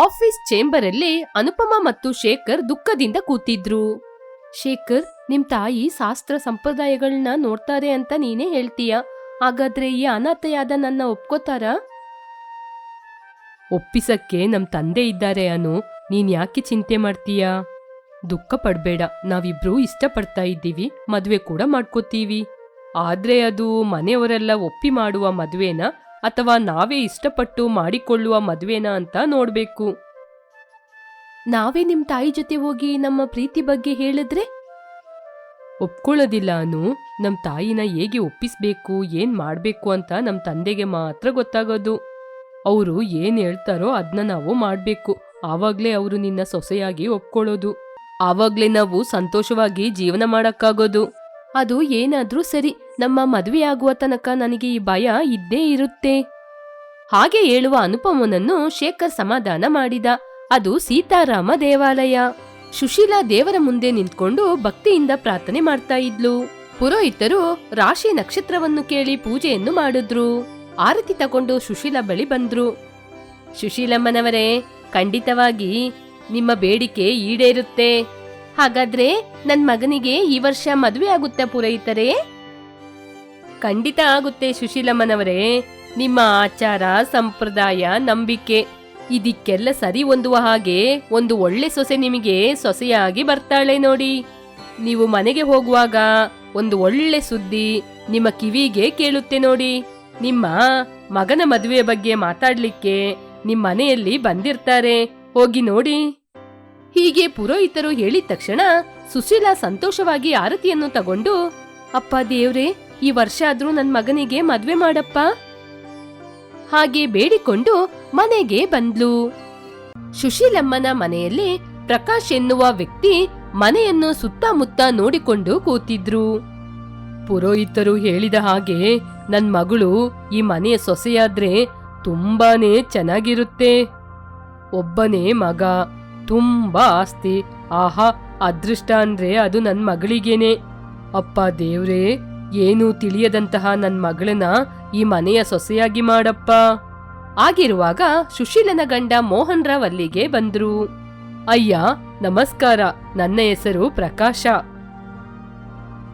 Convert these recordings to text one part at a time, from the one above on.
Office chamber ಅಲ್ಲಿ ಅನುಪಮ ಮತ್ತು ಶೇಖರ್ ದುಃಖದಿಂದ ಕೂತಿದ್ರು. ಶೇಖರ್, ನಿಮ್ ತಾಯಿ ಶಾಸ್ತ್ರ ಸಂಪ್ರದಾಯಗಳನ್ನ ನೋಡ್ತಾರೆ ಅಂತ ನೀನೇ ಹೇಳ್ತೀಯ? ಹಾಗಾದ್ರೆ ಈ ಅನಾಥೆಯಾದ ನನ್ನ ಒಪ್ಕೋತಾರ? ಒಪ್ಪಿಸಕ್ಕೆ ನಮ್ ತಂದೆ ಇದ್ದಾರೆ ಅನು, ನೀನ್ ಯಾಕೆ ಚಿಂತೆ ಮಾಡ್ತೀಯಾ? ದುಃಖ ಪಡ್ಬೇಡ, ನಾವಿಬ್ರು ಇಷ್ಟಪಡ್ತಾ ಇದ್ದೀವಿ, ಮದ್ವೆ ಕೂಡ ಮಾಡ್ಕೋತೀವಿ. ಆದ್ರೆ ಅದು ಮನೆಯವರೆಲ್ಲ ಒಪ್ಪಿ ಮಾಡುವ ಮದ್ವೆನಾ? ಅಥವಾ ನಾವೇ ಇಷ್ಟಪಟ್ಟು ಮಾಡಿಕೊಳ್ಳುವ ಮದುವೆನಾ ಅಂತ ನೋಡ್ಬೇಕು. ನಾವೇ ನಿಮ್ ತಾಯಿ ಜೊತೆ ಹೋಗಿ ನಮ್ಮ ಪ್ರೀತಿ ಬಗ್ಗೆ ಹೇಳಿದ್ರೆ? ಒಪ್ಕೊಳ್ಳೋದಿಲ್ಲ ಅನು. ನಮ್ ತಾಯಿನ ಹೇಗೆ ಒಪ್ಪಿಸ್ಬೇಕು, ಏನ್ ಮಾಡ್ಬೇಕು ಅಂತ ನಮ್ ತಂದೆಗೆ ಮಾತ್ರ ಗೊತ್ತಾಗೋದು. ಅವರು ಏನ್ ಹೇಳ್ತಾರೋ ಅದನ್ನ ನಾವು ಮಾಡ್ಬೇಕು. ಆವಾಗ್ಲೇ ಅವರು ನಿನ್ನ ಸೊಸೆಯಾಗಿ ಒಪ್ಕೊಳ್ಳೋದು. ಆವಾಗ್ಲೇ ನಾವು ಸಂತೋಷವಾಗಿ ಜೀವನ ಮಾಡಕ್ಕಾಗೋದು. ಅದು ಏನಾದ್ರೂ ಸರಿ, ನಮ್ಮ ಮದುವೆಯಾಗುವ ತನಕ ನನಗೆ ಈ ಭಯ ಇದ್ದೇ ಇರುತ್ತೆ. ಹಾಗೆ ಹೇಳುವ ಅನುಪಮನನ್ನು ಶೇಖರ್ ಸಮಾಧಾನ ಮಾಡಿದ. ಅದು ಸೀತಾರಾಮ ದೇವಾಲಯ. ಸುಶೀಲಾ ದೇವರ ಮುಂದೆ ನಿಂತ್ಕೊಂಡು ಭಕ್ತಿಯಿಂದ ಪ್ರಾರ್ಥನೆ ಮಾಡ್ತಾ ಇದ್ಲು. ಪುರೋಹಿತರು ರಾಶಿ ನಕ್ಷತ್ರವನ್ನು ಕೇಳಿ ಪೂಜೆಯನ್ನು ಮಾಡಿದ್ರು. ಆರತಿ ತಗೊಂಡು ಸುಶೀಲಾ ಬಳಿ ಬಂದ್ರು. ಸುಶೀಲಮ್ಮನವರೇ, ಖಂಡಿತವಾಗಿ ನಿಮ್ಮ ಬೇಡಿಕೆ ಈಡೇರುತ್ತೆ. ಹಾಗಾದ್ರೆ ನನ್ ಮಗನಿಗೆ ಈ ವರ್ಷ ಮದುವೆ ಆಗುತ್ತೆ ಪುರೋಹಿತರೇ? ಖಂಡಿತ ಆಗುತ್ತೆ ಸುಶೀಲಮ್ಮನವರೇ. ನಿಮ್ಮ ಆಚಾರ, ಸಂಪ್ರದಾಯ, ನಂಬಿಕೆ, ಇದಕ್ಕೆಲ್ಲ ಸರಿ ಹೊಂದುವ ಹಾಗೆ ಒಂದು ಒಳ್ಳೆ ಸೊಸೆ ನಿಮಗೆ ಸೊಸೆಯಾಗಿ ಬರ್ತಾಳೆ ನೋಡಿ. ನೀವು ಮನೆಗೆ ಹೋಗುವಾಗ ಒಂದು ಒಳ್ಳೆ ಸುದ್ದಿ ನಿಮ್ಮ ಕಿವಿಗೆ ಕೇಳುತ್ತೆ ನೋಡಿ. ನಿಮ್ಮ ಮಗನ ಮದುವೆಯ ಬಗ್ಗೆ ಮಾತಾಡ್ಲಿಕ್ಕೆ ನಿಮ್ಮನೆಯಲ್ಲಿ ಬಂದಿರ್ತಾರೆ. ಹೋಗಿ ನೋಡಿ. ಹೀಗೆ ಪುರೋಹಿತರು ಹೇಳಿದ ತಕ್ಷಣ ಸುಶೀಲಾ ಸಂತೋಷವಾಗಿ ಆರತಿಯನ್ನು ತಗೊಂಡು, ಅಪ್ಪ ದೇವ್ರೆ, ಈ ವರ್ಷ ಆದ್ರೂ ನನ್ ಮಗನಿಗೆ ಮದ್ವೆ ಮಾಡಪ್ಪ. ಹಾಗೆ ಬೇಡಿಕೊಂಡು ಮನೆಗೆ ಬಂದ್ಲು. ಸುಶೀಲಮ್ಮನ ಮನೆಯಲ್ಲಿ ಪ್ರಕಾಶ್ ಎನ್ನುವ ವ್ಯಕ್ತಿ ಮನೆಯನ್ನು ಸುತ್ತಮುತ್ತ ನೋಡಿಕೊಂಡು ಕೂತಿದ್ರು. ಪುರೋಹಿತರು ಹೇಳಿದ ಹಾಗೆ ನನ್ ಮಗಳು ಈ ಮನೆಯ ಸೊಸೆಯಾದ್ರೆ ತುಂಬಾನೇ ಚೆನ್ನಾಗಿರುತ್ತೆ. ಒಬ್ಬನೇ ಮಗ. ತುಂಬಾ ಆಸ್ತಿ. ಆಹಾ ಅದೃಷ್ಟ ಅಂದ್ರೆ ಅದು ನನ್ನ ಮಗಳಿಗೇನೆ. ಅಪ್ಪ ದೇವ್ರೇ ಏನೂ ತಿಳಿಯದಂತಹ ನನ್ ಮಗಳನ್ನ ಈ ಮನೆಯ ಸೊಸೆಯಾಗಿ ಮಾಡಪ್ಪ. ಆಗಿರುವಾಗ ಸುಶೀಲನ ಗಂಡ ಮೋಹನ್ ರಾವ್ ಅಲ್ಲಿಗೆ ಬಂದ್ರು. ಅಯ್ಯ ನಮಸ್ಕಾರ ನನ್ನ ಹೆಸರು ಪ್ರಕಾಶ.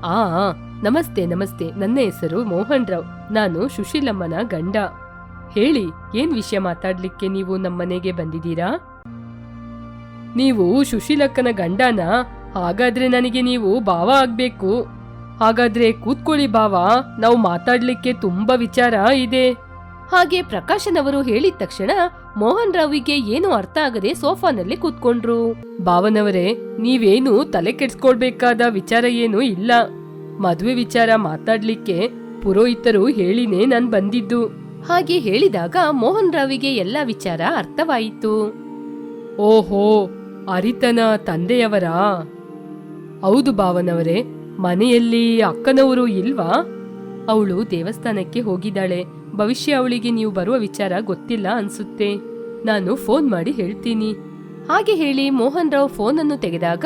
ಆ, ನಮಸ್ತೆ ನಮಸ್ತೆ ನನ್ನ ಹೆಸರು ಮೋಹನ್ ರಾವ್. ನಾನು ಸುಶೀಲಮ್ಮನ ಗಂಡ. ಹೇಳಿ ಏನ್ ವಿಷಯ ಮಾತಾಡ್ಲಿಕ್ಕೆ ನೀವು ನಮ್ಮನೆಗೆ ಬಂದಿದ್ದೀರಾ? ನೀವು ಸುಶೀಲಕ್ಕನ ಗಂಡನ, ಹಾಗಾದ್ರೆ ನನಗೆ ನೀವು ಭಾವ ಆಗ್ಬೇಕು. ಹಾಗಾದ್ರೆ ಕೂತ್ಕೊಳ್ಳಿ ಭಾವ, ನಾವು ಮಾತಾಡ್ಲಿಕ್ಕೆ ತುಂಬಾ ವಿಚಾರ ಇದೆ. ಹಾಗೆ ಪ್ರಕಾಶನವರು ಹೇಳಿದ ತಕ್ಷಣ ಮೋಹನ್ ರಾವಿಗೆ ಏನು ಅರ್ಥ ಆಗದೆ ಸೋಫಾನಲ್ಲಿ ಕೂತ್ಕೊಂಡ್ರು. ಭಾವನವರೇ, ನೀವೇನು ತಲೆ ಕೆಡ್ಸ್ಕೊಳ್ಬೇಕಾದ ವಿಚಾರ ಏನು ಇಲ್ಲ. ಮದುವೆ ವಿಚಾರ ಮಾತಾಡ್ಲಿಕ್ಕೆ ಪುರೋಹಿತರು ಹೇಳಿನೇ ನಾನ್ ಬಂದಿದ್ದು. ಹಾಗೆ ಹೇಳಿದಾಗ ಮೋಹನ್ ರಾವಿಗೆ ಎಲ್ಲ ವಿಚಾರ ಅರ್ಥವಾಯಿತು. ಓಹೋ ಅರಿತನ ತಂದೆಯವರಾ? ಹೌದು ಭಾವನವರೇ, ಮನೆಯಲ್ಲಿ ಅಕ್ಕನವರು ಇಲ್ವಾ? ಅವಳು ದೇವಸ್ಥಾನಕ್ಕೆ ಹೋಗಿದ್ದಾಳೆ. ಭವಿಷ್ಯ ಅವಳಿಗೆ ನೀವು ಬರುವ ವಿಚಾರ ಗೊತ್ತಿಲ್ಲ ಅನ್ಸುತ್ತೆ. ನಾನು ಫೋನ್ ಮಾಡಿ ಹೇಳ್ತೀನಿ. ಹಾಗೆ ಹೇಳಿ ಮೋಹನ್ ರಾವ್ ಫೋನ್ ಅನ್ನು ತೆಗೆದಾಗ,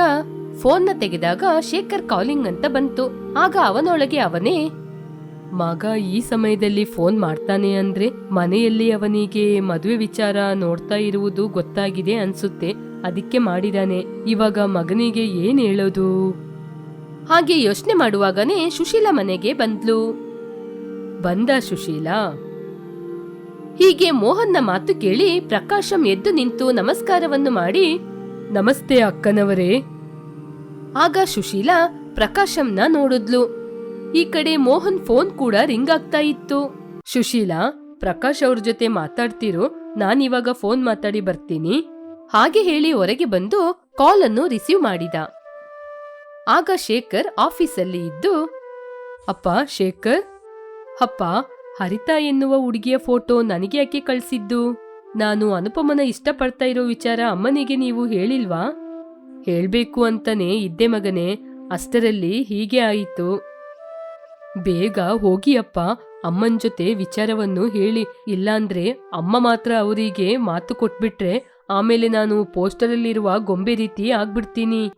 ಫೋನ್ನ ತೆಗೆದಾಗ ಶೇಖರ್ ಕಾಲಿಂಗ್ ಅಂತ ಬಂತು. ಆಗ ಅವನೊಳಗೆ ಅವನೇ, ಮಗ, ಈ ಸಮಯದಲ್ಲಿ ಫೋನ್ ಮಾಡ್ತಾನೆ ಅಂದ್ರೆ ಮನೆಯಲ್ಲಿ ಅವನಿಗೆ ಮದುವೆ ವಿಚಾರ ನೋಡ್ತಾ ಇರುವುದು ಗೊತ್ತಾಗಿದೆ ಅನ್ಸುತ್ತೆ. ಅದಕ್ಕೆ ಮಾಡಿದಾನೆ. ಇವಾಗ ಮಗನಿಗೆ ಏನ್ ಹೇಳೋದು? ಹಾಗೆ ಯೋಚನೆ ಮಾಡುವಾಗನೇ ಸುಶೀಲ ಮನೆಗೆ ಬಂದ್ಲು. ಬಂದ ಸುಶೀಲ, ಹೀಗೆ ಮೋಹನ್ನ ಮಾತು ಕೇಳಿ ಪ್ರಕಾಶಂ ಎದ್ದು ನಿಂತು ನಮಸ್ಕಾರವನ್ನು ಮಾಡಿ, ನಮಸ್ತೆ ಅಕ್ಕನವರೇ. ಆಗ ಸುಶೀಲಾ ಪ್ರಕಾಶಂನ ನೋಡಿದ್ಲು. ಈ ಕಡೆ ಮೋಹನ್ ಫೋನ್ ಕೂಡ ರಿಂಗ್ ಆಗ್ತಾ ಇತ್ತು. ಸುಶೀಲಾ, ಪ್ರಕಾಶ್ ಅವ್ರ ಜೊತೆ ಮಾತಾಡ್ತಿರೋ ನಾನಿವಾಗ ಫೋನ್ ಮಾತಾಡಿ ಬರ್ತೀನಿ. ಹಾಗೆ ಹೇಳಿ ಹೊರಗೆ ಬಂದು ಕಾಲ್ ಅನ್ನು ರಿಸೀವ್ ಮಾಡಿದ. ಆಗ ಶೇಖರ್ ಆಫೀಸಲ್ಲಿ ಇದ್ದು, ಅಪ್ಪ, ಶೇಖರ್, ಅಪ್ಪ, ಹರಿತಾ ಎನ್ನುವ ಹುಡುಗಿಯ ಫೋಟೋ ನನಗೆ ಯಾಕೆ ಕಳಿಸಿದ್ದು? ನಾನು ಅನುಪಮನ ಇಷ್ಟಪಡ್ತಾ ಇರೋ ವಿಚಾರ ಅಮ್ಮನಿಗೆ ನೀವು ಹೇಳಿಲ್ವಾ? ಹೇಳ್ಬೇಕು ಅಂತಾನೆ ಇದ್ದೆ ಮಗನೇ, ಅಷ್ಟರಲ್ಲಿ ಹೀಗೆ ಆಯಿತು. ಬೇಗ ಹೋಗಿ ಅಪ್ಪ, ಅಮ್ಮನ್ ಜೊತೆ ವಿಚಾರವನ್ನು ಹೇಳಿ, ಇಲ್ಲಾಂದ್ರೆ ಅಮ್ಮ ಮಾತ್ರ ಅವರಿಗೆ ಮಾತು ಕೊಟ್ಬಿಟ್ರೆ ಆಮೇಲೆ ನಾನು ಪೋಸ್ಟರಲ್ಲಿರುವ ಗೊಂಬೆ ರೀತಿ ಆಗ್ಬಿಡ್ತೀನಿ.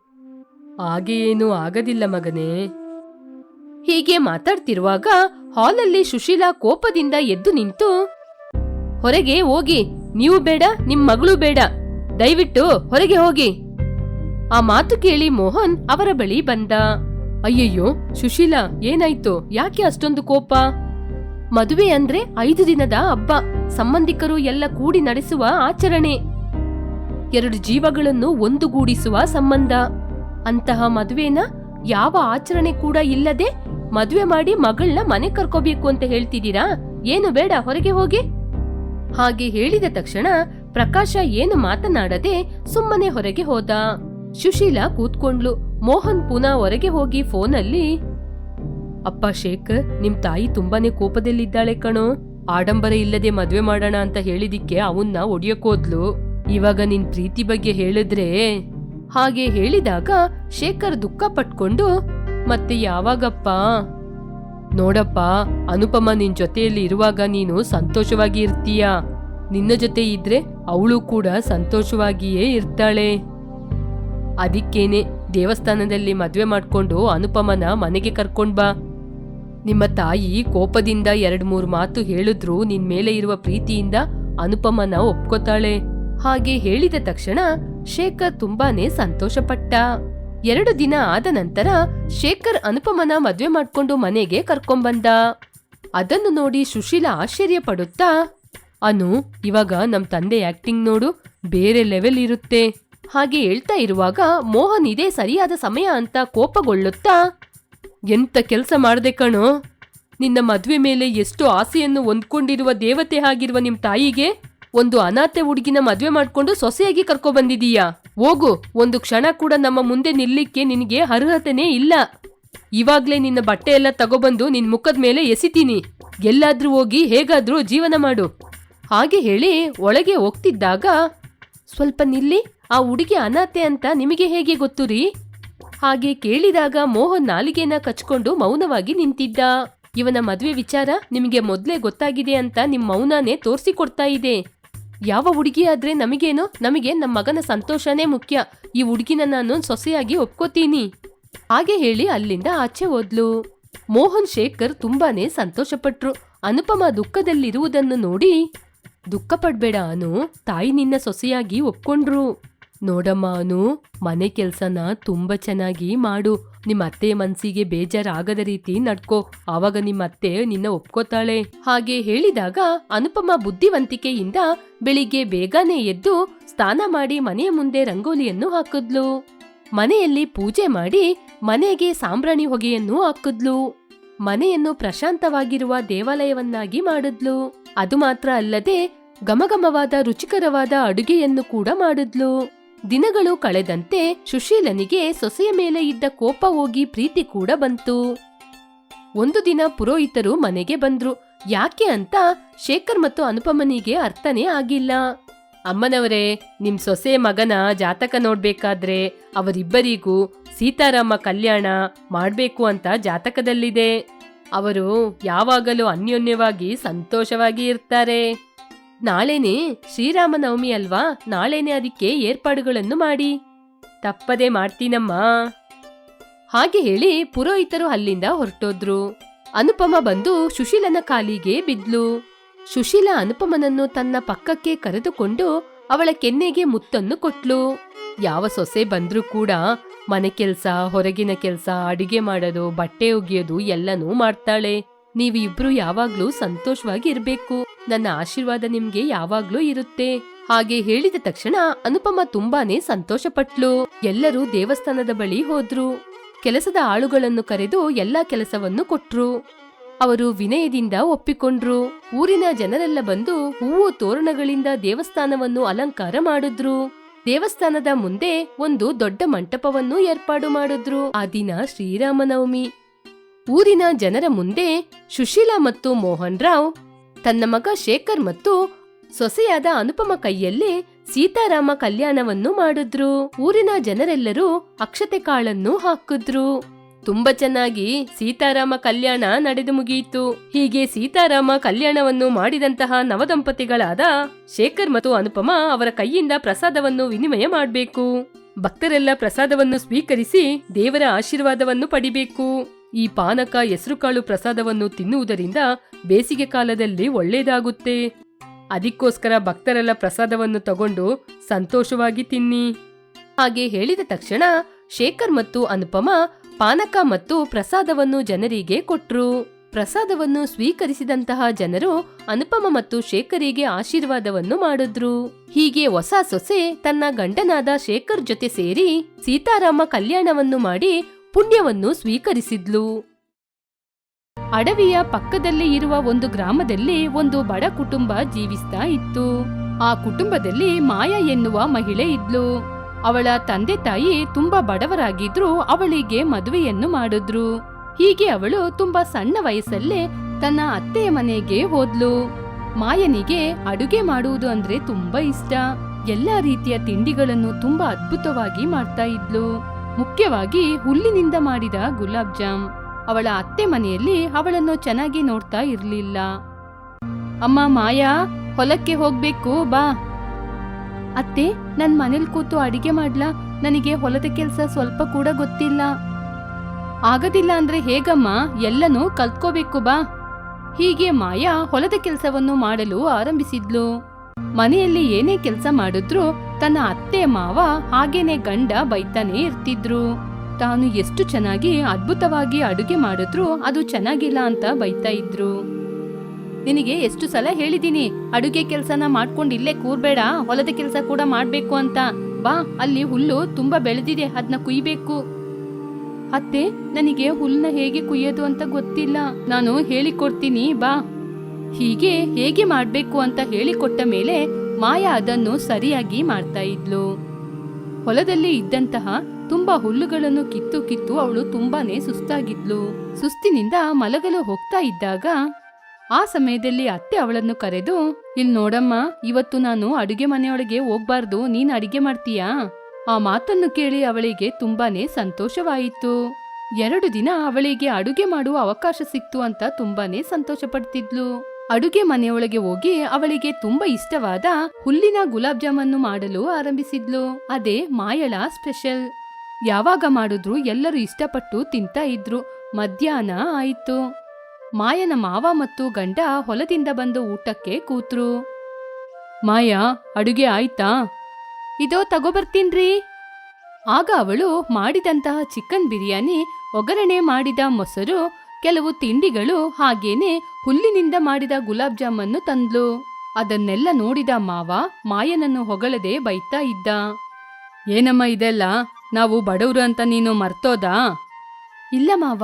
ಹಾಗೆ ಏನು ಆಗದಿಲ್ಲ ಮಗನೇ. ಹೀಗೆ ಮಾತಾಡ್ತಿರುವಾಗ ಹಾಲಲ್ಲಿ ಸುಶೀಲಾ ಕೋಪದಿಂದ ಎದ್ದು ನಿಂತು, ಹೊರಗೆ ಹೋಗಿ, ನೀವು ಬೇಡ, ನಿಮ್ ಮಗಳು ಬೇಡ. ದಯವಿಟ್ಟು ಹೊರಗೆ ಹೋಗಿ. ಆ ಮಾತು ಕೇಳಿ ಮೋಹನ್ ಅವರ ಬಳಿ ಬಂದ. ಅಯ್ಯಯ್ಯೋ, ಸುಶೀಲಾ, ಏನಾಯ್ತು? ಯಾಕೆ ಅಷ್ಟೊಂದು ಕೋಪ? ಮದುವೆ ಅಂದ್ರೆ ಐದು ದಿನದ ಹಬ್ಬ. ಸಂಬಂಧಿಕರು ಎಲ್ಲ ಕೂಡಿ ನಡೆಸುವ ಆಚರಣೆ. ಎರಡು ಜೀವಗಳನ್ನು ಒಂದುಗೂಡಿಸುವ ಸಂಬಂಧ. ಅಂತಹ ಮದುವೆನ ಯಾವ ಆಚರಣೆ ಕೂಡ ಇಲ್ಲದೆ ಮದುವೆ ಮಾಡಿ ಮಗಳನ್ನ ಮನೆ ಕರ್ಕೋಬೇಕು ಅಂತ ಹೇಳ್ತಿದ್ದೀರಾ? ಏನು ಬೇಡ, ಹೊರಗೆ ಹೋಗಿ. ಹಾಗೆ ಹೇಳಿದ ತಕ್ಷಣ ಪ್ರಕಾಶ ಏನು ಮಾತನಾಡದೆ ಸುಮ್ಮನೆ ಹೊರಗೆ ಹೋದ. ಸುಶೀಲಾ ಕೂತ್ಕೊಂಡ್ಲು ಮೋಹನ್ ಪುನಃ ಹೊರಗೆ ಹೋಗಿ ಫೋನಲ್ಲಿ, ಅಪ್ಪ ಶೇಖ್ ನಿಮ್ ತಾಯಿ ತುಂಬಾನೇ ಕೋಪದಲ್ಲಿದ್ದಾಳೆ ಕಣೋ. ಆಡಂಬರ ಇಲ್ಲದೆ ಮದ್ವೆ ಮಾಡೋಣ ಅಂತ ಹೇಳಿದಿಕ್ಕೆ ಅವನ್ನ ಒಡಿಯಕೋದ್ಲು ಇವಾಗ ನಿನ್ ಪ್ರೀತಿ ಬಗ್ಗೆ ಹೇಳಿದ್ರೆ ಹಾಗೆ ಹೇಳಿದಾಗ ಶೇಖರ್ ದುಃಖ ಪಟ್ಕೊಂಡು, ಮತ್ತೆ ಯಾವಾಗಪ್ಪ? ನೋಡಪ್ಪ, ಅನುಪಮ ನಿನ್ ಜೊತೆಯಲ್ಲಿ ಇರುವಾಗ ನೀನು ಸಂತೋಷವಾಗಿ ಇರ್ತೀಯ? ನಿನ್ನ ಜೊತೆ ಇದ್ರೆ ಅವಳು ಕೂಡ ಸಂತೋಷವಾಗಿಯೇ ಇರ್ತಾಳೆ. ಅದಕ್ಕೇನೆ, ದೇವಸ್ಥಾನದಲ್ಲಿ ಮದುವೆ ಮಾಡ್ಕೊಂಡು ಅನುಪಮನ ಮನೆಗೆ ಕರ್ಕೊಂಡ್ ಬಾ. ನಿಮ್ಮ ತಾಯಿ ಕೋಪದಿಂದ ಎರಡ್ ಮೂರು ಮಾತು ಹೇಳಿದ್ರು ನಿನ್ ಮೇಲೆ ಇರುವ ಪ್ರೀತಿಯಿಂದ ಅನುಪಮನ ಒಪ್ಕೋತಾಳೆ. ಹಾಗೆ ಹೇಳಿದ ತಕ್ಷಣ ಶೇಖರ್ ತುಂಬಾನೇ ಸಂತೋಷಪಟ್ಟ. ಎರಡು ದಿನ ಆದ ನಂತರ ಶೇಖರ್ ಅನುಪಮನ ಮದ್ವೆ ಮಾಡ್ಕೊಂಡು ಮನೆಗೆ ಕರ್ಕೊಂಬಂದ. ಅದನ್ನು ನೋಡಿ ಸುಶೀಲ ಆಶ್ಚರ್ಯ ಪಡುತ್ತಾ, ಅನು, ಇವಾಗ ನಮ್ ತಂದೆ ಆಕ್ಟಿಂಗ್ ನೋಡು, ಬೇರೆ ಲೆವೆಲ್ ಇರುತ್ತೆ. ಹಾಗೆ ಹೇಳ್ತಾ ಇರುವಾಗ ಮೋಹನ್ ಇದೇ ಸರಿಯಾದ ಸಮಯ ಅಂತ ಕೋಪಗೊಳ್ಳುತ್ತಾ, ಎಂತ ಕೆಲಸ ಮಾಡ್ದೆ ಕಣೋ? ನಿನ್ನ ಮದ್ವೆ ಮೇಲೆ ಎಷ್ಟು ಆಸೆಯನ್ನು ಹೊಂದ್ಕೊಂಡಿರುವ ದೇವತೆ ಆಗಿರುವ ನಿಮ್ ತಾಯಿಗೆ? ಒಂದು ಅನಾಥೆ ಹುಡುಗಿನ ಮದ್ವೆ ಮಾಡ್ಕೊಂಡು ಸೊಸೆಯಾಗಿ ಕರ್ಕೊ ಬಂದಿದೀಯಾ ಹೋಗು, ಒಂದು ಕ್ಷಣ ಕೂಡ ನಮ್ಮ ಮುಂದೆ ನಿಲ್ಲಿಕ್ಕೆ ನಿನಗೆ ಅರ್ಹತೆನೇ ಇಲ್ಲ. ಇವಾಗ್ಲೇ ನಿನ್ನ ಬಟ್ಟೆ ಎಲ್ಲ ತಗೊಬಂದು ನಿನ್ ಮುಖದ ಮೇಲೆ ಎಸಿತೀನಿ. ಎಲ್ಲಾದ್ರೂ ಹೋಗಿ ಹೇಗಾದ್ರೂ ಜೀವನ ಮಾಡು. ಹಾಗೆ ಹೇಳಿ ಒಳಗೆ ಹೋಗ್ತಿದ್ದಾಗ, ಸ್ವಲ್ಪ ನಿಲ್ಲಿ, ಆ ಹುಡುಗಿ ಅನಾಥೆ ಅಂತ ನಿಮಗೆ ಹೇಗೆ ಗೊತ್ತು ರೀ ಹಾಗೆ ಕೇಳಿದಾಗ ಮೋಹನ್ ನಾಲಿಗೆನ ಕಚ್ಕೊಂಡು ಮೌನವಾಗಿ ನಿಂತಿದ್ದ. ಇವನ ಮದುವೆ ವಿಚಾರ ನಿಮಗೆ ಮೊದ್ಲೇ ಗೊತ್ತಾಗಿದೆ ಅಂತ ನಿಮ್ ಮೌನಾನೇ ತೋರಿಸಿಕೊಡ್ತಾ ಇದೆ. ಯಾವ ಹುಡುಗಿ ಆದ್ರೆ ನಮಗೇನು? ನಮಗೆ ನಮ್ಮ ಮಗನ ಸಂತೋಷನೇ ಮುಖ್ಯ. ಈ ಹುಡುಗಿನ ನಾನು ಸೊಸೆಯಾಗಿ ಒಪ್ಕೋತೀನಿ. ಹಾಗೆ ಹೇಳಿ ಅಲ್ಲಿಂದ ಆಚೆ ಹೋದ್ಲು. ಮೋಹನ್ ಶೇಖರ್ ತುಂಬಾನೇ ಸಂತೋಷಪಟ್ರು. ಅನುಪಮ ದುಃಖದಲ್ಲಿರುವುದನ್ನು ನೋಡಿ, ದುಃಖ ಪಡ್ಬೇಡ ಅನು, ತಾಯಿ ನಿನ್ನ ಸೊಸೆಯಾಗಿ ಒಪ್ಕೊಂಡ್ರು. ನೋಡಮ್ಮ ಅನು, ಮನೆ ಕೆಲ್ಸನ ತುಂಬಾ ಚೆನ್ನಾಗಿ ಮಾಡು. ನಿಮ್ಮ ಅತ್ತೆ ಮನ್ಸಿಗೆ ಬೇಜಾರಾಗದ ರೀತಿ ನಡ್ಕೋ, ಆವಾಗ ನಿಮ್ಮ ಅತ್ತೆ ನಿನ್ನ ಒಪ್ಕೋತಾಳೆ. ಹಾಗೆ ಹೇಳಿದಾಗ ಅನುಪಮ ಬುದ್ಧಿವಂತಿಕೆಯಿಂದ ಬೆಳಿಗ್ಗೆ ಬೇಗನೆ ಎದ್ದು ಸ್ನಾನ ಮಾಡಿ ಮನೆಯ ಮುಂದೆ ರಂಗೋಲಿಯನ್ನು ಹಾಕಿದ್ಲು. ಮನೆಯಲ್ಲಿ ಪೂಜೆ ಮಾಡಿ ಮನೆಗೆ ಸಾಂಬ್ರಾಣಿ ಹೊಗೆಯನ್ನು ಹಾಕಿದ್ಲು. ಮನೆಯನ್ನು ಪ್ರಶಾಂತವಾಗಿರುವ ದೇವಾಲಯವನ್ನಾಗಿ ಮಾಡಿದ್ಲು. ಅದು ಮಾತ್ರ ಅಲ್ಲದೆ ಗಮಗಮವಾದ ರುಚಿಕರವಾದ ಅಡುಗೆಯನ್ನು ಕೂಡ ಮಾಡಿದ್ಲು. ದಿನಗಳು ಕಳೆದಂತೆ ಸುಶೀಲನಿಗೆ ಸೊಸೆಯ ಮೇಲೆ ಇದ್ದ ಕೋಪ ಹೋಗಿ ಪ್ರೀತಿ ಕೂಡ ಬಂತು. ಒಂದು ದಿನ ಪುರೋಹಿತರು ಮನೆಗೆ ಬಂದ್ರು. ಯಾಕೆ ಅಂತ ಶೇಖರ್ ಮತ್ತು ಅನುಪಮನಿಗೆ ಅರ್ಥನೇ ಆಗಿಲ್ಲ. ಅಮ್ಮನವರೇ, ನಿಮ್ ಸೊಸೆ ಮಗನ ಜಾತಕ ನೋಡ್ಬೇಕಾದ್ರೆ ಅವರಿಬ್ಬರಿಗೂ ಸೀತಾರಾಮ ಕಲ್ಯಾಣ ಮಾಡ್ಬೇಕು ಅಂತ ಜಾತಕದಲ್ಲಿದೆ. ಅವರು ಯಾವಾಗಲೂ ಅನ್ಯೋನ್ಯವಾಗಿ ಸಂತೋಷವಾಗಿ ಇರ್ತಾರೆ. ನಾಳೆನೆ ಶ್ರೀರಾಮನವಮಿ ಅಲ್ವಾ? ನಾಳೆನೆ ಅದಕ್ಕೆ ಏರ್ಪಾಡುಗಳನ್ನು ಮಾಡಿ. ತಪ್ಪದೆ ಮಾಡ್ತೀನಮ್ಮ. ಹಾಗೆ ಹೇಳಿ ಪುರೋಹಿತರು ಅಲ್ಲಿಂದ ಹೊರಟೋದ್ರು. ಅನುಪಮ ಬಂದು ಸುಶೀಲನ ಕಾಲಿಗೆ ಬಿದ್ಲು. ಸುಶೀಲ ಅನುಪಮನನ್ನು ತನ್ನ ಪಕ್ಕಕ್ಕೆ ಕರೆದುಕೊಂಡು ಅವಳ ಕೆನ್ನೆಗೆ ಮುತ್ತನ್ನು ಕೊಟ್ಲು. ಯಾವ ಸೊಸೆ ಬಂದ್ರೂ ಕೂಡ ಮನೆ ಕೆಲ್ಸ, ಹೊರಗಿನ ಕೆಲ್ಸ, ಅಡಿಗೆ ಮಾಡೋದು, ಬಟ್ಟೆ ಒಗೆಯೋದು ಎಲ್ಲನೂ ಮಾಡ್ತಾಳೆ. ನೀವು ಇಬ್ರು ಯಾವಾಗ್ಲೂ ಸಂತೋಷವಾಗಿ ಇರ್ಬೇಕು ನನ್ನ ಆಶೀರ್ವಾದ ನಿಮ್ಗೆ ಯಾವಾಗ್ಲೂ ಇರುತ್ತೆ. ಹಾಗೆ ಹೇಳಿದ ತಕ್ಷಣ ಅನುಪಮ ತುಂಬಾನೇ ಸಂತೋಷಪಟ್ಲು. ಎಲ್ಲರೂ ದೇವಸ್ಥಾನದ ಬಳಿ ಹೋದ್ರು. ಕೆಲಸದ ಆಳುಗಳನ್ನು ಕರೆದು ಎಲ್ಲಾ ಕೆಲಸವನ್ನು ಕೊಟ್ರು. ಅವರು ವಿನಯದಿಂದ ಒಪ್ಪಿಕೊಂಡ್ರು. ಊರಿನ ಜನರೆಲ್ಲ ಬಂದು ಹೂವು ತೋರಣಗಳಿಂದ ದೇವಸ್ಥಾನವನ್ನು ಅಲಂಕಾರ ಮಾಡಿದ್ರು. ದೇವಸ್ಥಾನದ ಮುಂದೆ ಒಂದು ದೊಡ್ಡ ಮಂಟಪವನ್ನು ಏರ್ಪಾಡು ಮಾಡಿದ್ರು. ಆ ದಿನ ಶ್ರೀರಾಮನವಮಿ. ಊರಿನ ಜನರ ಮುಂದೆ ಸುಶೀಲಾ ಮತ್ತು ಮೋಹನ್ ರಾವ್, ತನ್ನ ಮಗ ಶೇಖರ್ ಮತ್ತು ಸೊಸೆಯಾದ ಅನುಪಮ ಕೈಯಲ್ಲಿ ಸೀತಾರಾಮ ಕಲ್ಯಾಣವನ್ನು ಮಾಡಿದ್ರು. ಊರಿನ ಜನರೆಲ್ಲರೂ ಅಕ್ಷತೆ ಕಾಳನ್ನು ಹಾಕಿದ್ರು. ತುಂಬಾ ಚೆನ್ನಾಗಿ ಸೀತಾರಾಮ ಕಲ್ಯಾಣ ನಡೆದು ಮುಗಿಯಿತು. ಹೀಗೆ ಸೀತಾರಾಮ ಕಲ್ಯಾಣವನ್ನು ಮಾಡಿದಂತಹ ನವದಂಪತಿಗಳಾದ ಶೇಖರ್ ಮತ್ತು ಅನುಪಮ ಅವರ ಕೈಯಿಂದ ಪ್ರಸಾದವನ್ನು ವಿನಿಮಯ ಮಾಡಬೇಕು. ಭಕ್ತರೆಲ್ಲ ಪ್ರಸಾದವನ್ನು ಸ್ವೀಕರಿಸಿ ದೇವರ ಆಶೀರ್ವಾದವನ್ನು ಪಡಿಬೇಕು. ಈ ಪಾನಕ ಹೆಸರುಕಾಳು ಪ್ರಸಾದವನ್ನು ತಿನ್ನುವುದರಿಂದ ಬೇಸಿಗೆ ಕಾಲದಲ್ಲಿ ಒಳ್ಳೆಯದಾಗುತ್ತೆ ಅದಕ್ಕೋಸ್ಕರ ಭಕ್ತರೆಲ್ಲ ಪ್ರಸಾದವನ್ನು ತಗೊಂಡು ಸಂತೋಷವಾಗಿ ತಿನ್ನಿ. ಹಾಗೆ ಹೇಳಿದ ತಕ್ಷಣ ಶೇಖರ್ ಮತ್ತು ಅನುಪಮ ಪಾನಕ ಮತ್ತು ಪ್ರಸಾದವನ್ನು ಜನರಿಗೆ ಕೊಟ್ರು. ಪ್ರಸಾದವನ್ನು ಸ್ವೀಕರಿಸಿದಂತಹ ಜನರು ಅನುಪಮ ಮತ್ತು ಶೇಖರಿಗೆ ಆಶೀರ್ವಾದವನ್ನು ಮಾಡಿದ್ರು. ಹೀಗೆ ಹೊಸ ಸೊಸೆ ತನ್ನ ಗಂಡನಾದ ಶೇಖರ್ ಜೊತೆ ಸೇರಿ ಸೀತಾರಾಮ ಕಲ್ಯಾಣವನ್ನು ಮಾಡಿ ಪುಣ್ಯವನ್ನು ಸ್ವೀಕರಿಸಿದ್ಲು. ಅಡವಿಯ ಪಕ್ಕದಲ್ಲಿ ಇರುವ ಒಂದು ಗ್ರಾಮದಲ್ಲಿ ಒಂದು ಬಡ ಕುಟುಂಬ ಜೀವಿಸ್ತಾ ಇತ್ತು. ಆ ಕುಟುಂಬದಲ್ಲಿ ಮಾಯಾ ಎನ್ನುವ ಮಹಿಳೆ ಇದ್ಲು. ಅವಳ ತಂದೆ ತಾಯಿ ತುಂಬಾ ಬಡವರಾಗಿದ್ರು ಅವಳಿಗೆ ಮದುವೆಯನ್ನು ಮಾಡಿದ್ರು. ಹೀಗೆ ಅವಳು ತುಂಬಾ ಸಣ್ಣ ವಯಸ್ಸಲ್ಲೇ ತನ್ನ ಅತ್ತೆಯ ಮನೆಗೆ ಹೋದ್ಲು. ಮಾಯನಿಗೆ ಅಡುಗೆ ಮಾಡುವುದು ಅಂದ್ರೆ ತುಂಬಾ ಇಷ್ಟ. ಎಲ್ಲಾ ರೀತಿಯ ತಿಂಡಿಗಳನ್ನು ತುಂಬಾ ಅದ್ಭುತವಾಗಿ ಮಾಡ್ತಾ ಇದ್ಲು. ಮುಖ್ಯವಾಗಿ ಹುಲ್ಲಿನಿಂದ ಮಾಡಿದ ಗುಲಾಬ್ ಜಾಮ್. ಅವಳ ಅತ್ತೆ ಮನೆಯಲ್ಲಿ ಅವಳನ್ನು ಚೆನ್ನಾಗಿ ನೋಡ್ತಾ ಇರ್ಲಿಲ್ಲ. ಅಮ್ಮ, ಮಾಯಾ, ಹೊಲಕ್ಕೆ ಹೋಗ್ಬೇಕು, ಬಾ. ಅತ್ತೆ, ನನ್ ಮನೇಲಿ ಕೂತು ಅಡಿಗೆ ಮಾಡ್ಲಾ? ನನಗೆ ಹೊಲದ ಕೆಲಸ ಸ್ವಲ್ಪ ಕೂಡ ಗೊತ್ತಿಲ್ಲ. ಆಗದಿಲ್ಲ ಅಂದ್ರೆ ಹೇಗಮ್ಮ? ಎಲ್ಲನೂ ಕಲ್ತ್ಕೋಬೇಕು, ಬಾ. ಹೀಗೆ ಮಾಯಾ ಹೊಲದ ಕೆಲಸವನ್ನು ಮಾಡಲು ಆರಂಭಿಸಿದ್ಲು. ಮನೆಯಲ್ಲಿ ಏನೇ ಕೆಲಸ ಮಾಡಿದ್ರೂ ತನ್ನ ಅತ್ತೆ ಮಾವ ಹಾಗೇನೆ ಗಂಡ ಬೈತಾನೆ ಇರ್ತಿದ್ರು. ತಾನು ಎಷ್ಟು ಚೆನ್ನಾಗಿ ಅದ್ಭುತವಾಗಿ ಅಡುಗೆ ಮಾಡಿದ್ರು ಅದು ಚೆನ್ನಾಗಿಲ್ಲ ಅಂತ ಬೈತಾ ಇದ್ರು. ನಿನಗೆ ಎಷ್ಟು ಸಲ ಹೇಳಿದೀನಿ ಅಡುಗೆ ಕೆಲಸನ ಮಾಡ್ಕೊಂಡು ಇಲ್ಲೇ ಕೂರ್ಬೇಡ, ಹೊಲದ ಕೆಲಸ ಕೂಡ ಮಾಡ್ಬೇಕು ಅಂತ. ಬಾ, ಅಲ್ಲಿ ಹುಲ್ಲು ತುಂಬಾ ಬೆಳೆದಿದೆ ಅದನ್ನ ಕುಯ್ಬೇಕು. ಅತ್ತೆ, ನನಗೆ ಹುಲ್ಲನ್ನ ಹೇಗೆ ಕುಯ್ಯೋದು ಅಂತ ಗೊತ್ತಿಲ್ಲ. ನಾನು ಹೇಳಿಕೊಡ್ತೀನಿ, ಬಾ. ಹೀಗೆ ಹೇಗೆ ಮಾಡ್ಬೇಕು ಅಂತ ಹೇಳಿಕೊಟ್ಟ ಮೇಲೆ ಮಾಯಾ ಅದನ್ನು ಸರಿಯಾಗಿ ಮಾಡ್ತಾ ಇದ್ಲು. ಹೊಲದಲ್ಲಿ ಇದ್ದಂತಹ ತುಂಬಾ ಹುಲ್ಲುಗಳನ್ನು ಕಿತ್ತು ಕಿತ್ತು ಅವಳು ತುಂಬಾನೇ ಸುಸ್ತಾಗಿದ್ಲು. ಸುಸ್ತಿನಿಂದ ಮಲಗಲು ಹೋಗ್ತಾ ಇದ್ದಾಗ ಆ ಸಮಯದಲ್ಲಿ ಅತ್ತೆ ಅವಳನ್ನು ಕರೆದು, ಇಲ್ ನೋಡಮ್ಮ, ಇವತ್ತು ನಾನು ಅಡುಗೆ ಮನೆಯೊಳಗೆ ಹೋಗ್ಬಾರ್ದು, ನೀನ್ ಅಡಿಗೆ ಮಾಡ್ತೀಯಾ? ಆ ಮಾತನ್ನು ಕೇಳಿ ಅವಳಿಗೆ ತುಂಬಾನೇ ಸಂತೋಷವಾಯಿತು. ಎರಡು ದಿನ ಅವಳಿಗೆ ಅಡುಗೆ ಮಾಡುವ ಅವಕಾಶ ಸಿಕ್ತು ಅಂತ ತುಂಬಾನೇ ಸಂತೋಷ ಪಡ್ತಿದ್ಲು ಅಡುಗೆ ಮನೆಯೊಳಗೆ ಹೋಗಿ ಅವಳಿಗೆ ತುಂಬಾ ಇಷ್ಟವಾದ ಹುಲ್ಲಿನ ಗುಲಾಬ್ ಜಾಮನ್ನು ಮಾಡಲು ಆರಂಭಿಸಿದ್ಲು. ಅದೇ ಮಾಯಳ ಸ್ಪೆಷಲ್. ಯಾವಾಗ ಮಾಡಿದ್ರು ಎಲ್ಲರೂ ಇಷ್ಟಪಟ್ಟು ತಿಂತಾ ಇದ್ರು. ಮಧ್ಯಾಹ್ನ ಆಯಿತು. ಮಾಯನ ಮಾವ ಮತ್ತು ಗಂಡ ಹೊಲದಿಂದ ಬಂದು ಊಟಕ್ಕೆ ಕೂತ್ರು. ಮಾಯಾ, ಅಡುಗೆ ಆಯ್ತಾ? ಇದೋ ತಗೋಬರ್ತೀನ್ರಿ. ಆಗ ಅವಳು ಮಾಡಿದಂತಹ ಚಿಕನ್ ಬಿರಿಯಾನಿ ಒಗ್ಗರಣೆ ಮಾಡಿದ ಮೊಸರು ಕೆಲವು ತಿಂಡಿಗಳು ಹಾಗೇನೆ ಹುಲ್ಲಿನಿಂದ ಮಾಡಿದ ಗುಲಾಬ್ ಜಾಮನ್ನು ತಂದ್ಲು. ಅದನ್ನೆಲ್ಲ ನೋಡಿದ ಮಾವ ಮಾಯನನ್ನು ಹೊಗಳದೆ ಬೈತಾ ಇದ್ದ. ಏನಮ್ಮ ಇದೆಲ್ಲ? ನಾವು ಬಡವರು ಅಂತ ನೀನು ಮರ್ತೋದಾ? ಇಲ್ಲ ಮಾವ,